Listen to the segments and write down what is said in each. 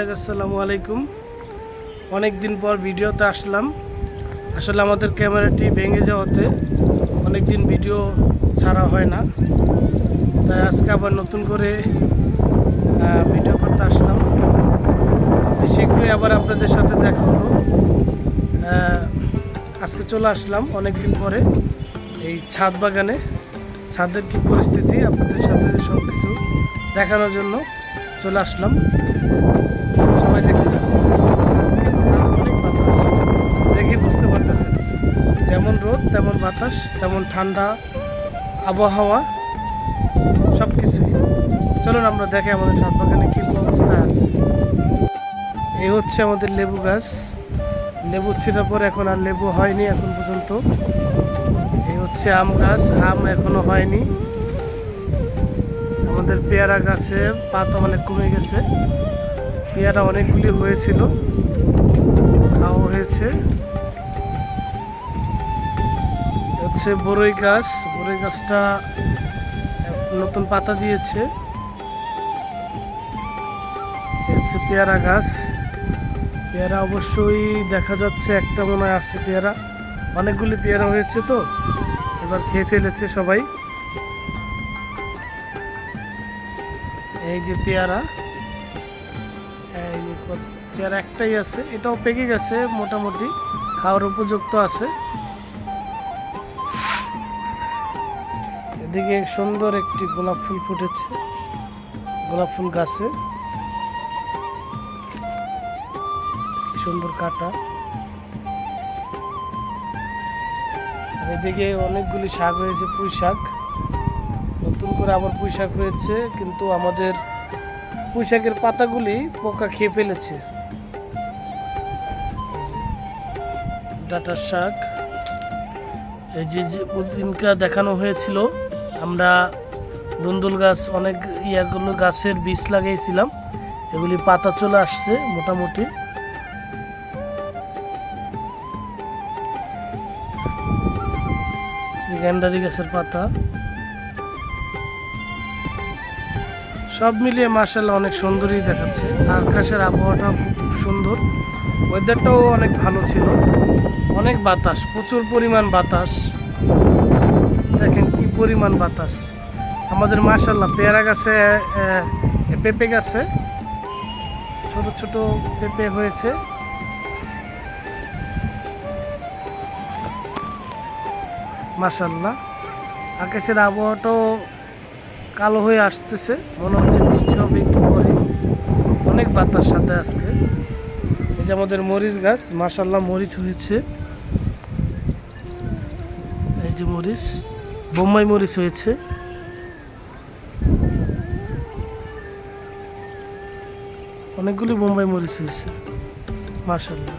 আসসালামু আলাইকুম। অনেক দিন পর ভিডিওতে আসলাম। আসলে আমাদের ক্যামেরাটি ভেঙে যাওয়াতে অনেক দিন ভিডিও ছাড়া হয় না। তাই আজকে আবার নতুন করে ভিডিও করতে আসলাম। শীঘ্রই আবার আপনাদের সাথে দেখা হলো। আজকে চলে আসলাম অনেক দিন পরে এই ছাদ বাগানে। ছাদের কি পরিস্থিতি, আপনাদের সাথে সব কিছু দেখানোর জন্য চলে আসলাম। ঠান্ডা, আবহাওয়া সব কিছুই চলুন আমরা দেখে আমাদের ছাদ বাগানে কী অবস্থায় আছে। এই হচ্ছে আমাদের লেবু গাছ। লেবু ছিটার পর এখন আর লেবু হয়নি এখন পর্যন্ত। এই হচ্ছে আম গাছ, আম এখনও হয়নি। আমাদের পেয়ারা গাছে পাতা অনেক কমে গেছে। পেয়ারা অনেকগুলি হয়েছিল। খাওয়া হয়েছে। হচ্ছে বড়ই গাছ। বড়ই গাছটা নতুন পাতা দিয়েছে। হচ্ছে পেয়ারা গাছ। পেয়ারা অবশ্যই দেখা যাচ্ছে, একটা মনে হয় আছে পেয়ারা। অনেকগুলি পেয়ারা হয়েছে তো, এবার খেয়ে ফেলেছে সবাই। এই যে পেয়ারা পেয়ারা একটাই আছে, এটাও পেকে গেছে, মোটামুটি খাওয়ার উপযুক্ত আছে। এদিকে সুন্দর একটি গোলাপ ফুল ফুটেছে। গোলাপ ফুল গাছে। সুন্দর কাটা। এদিকে অনেকগুলি শাক হয়েছে, পুঁই শাক। নতুন করে আবার পুঁই শাক হয়েছে, কিন্তু আমাদের পুঁই শাকের পাতাগুলি পোকা খেয়ে ফেলেছে। ডাটার শাক। এই যে যে দেখানো হয়েছিল আমরা দুন্দুল গাছ, অনেক ইয়াগুলো গাছের বীজ লাগিয়েছিলাম। এগুলি পাতা চলে আসছে মোটামুটি। গ্যান্ডারি গাছের পাতা। সব মিলিয়ে মার্শাল্লাহ অনেক সুন্দরই দেখাচ্ছে। আকাশের আবহাওয়াটাও খুব সুন্দর। ওয়েদারটাও অনেক ভালো ছিল। অনেক বাতাস, প্রচুর পরিমাণ বাতাস। দেখেন কি পরিমাণ বাতাস। আমাদের মার্শাল্লাহ পেয়ারা গাছে পেঁপে গাছে ছোট ছোট পেঁপে হয়েছে। মার্শাল্লাহ আকাশের আবহাওয়াটাও কালো হয়ে আসতেছে। মনে হচ্ছে বৃষ্টি হবে একটু পরে। অনেক বাতাস সাথে আজকে। এই যে আমাদের মরিচ গাছ মাসাল্লাহ মরিচ হয়েছে। এই যে মরিচ। বোম্বাই মরিচ হয়েছে। অনেকগুলি বোম্বাই মরিচ হয়েছে। মাসাল্লাহ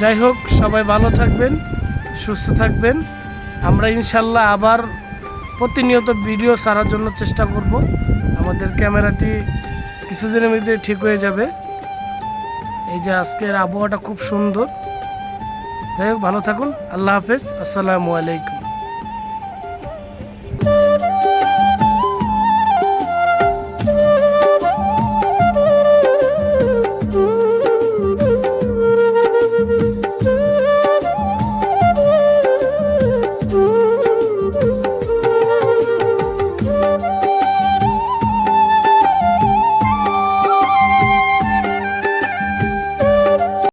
যাই হোক, সবাই ভালো থাকবেন, সুস্থ থাকবেন। আমরা ইনশাল্লাহ আবার প্রতিনিয়ত ভিডিও ছাড়ার জন্য চেষ্টা করব। আমাদের ক্যামেরাটি কিছুদিনের মধ্যে ঠিক হয়ে যাবে। এই যে আজকের আবহাওয়াটা খুব সুন্দর। যাই হোক ভালো থাকুন। আল্লাহ হাফেজ। আসসালামু আলাইকুম।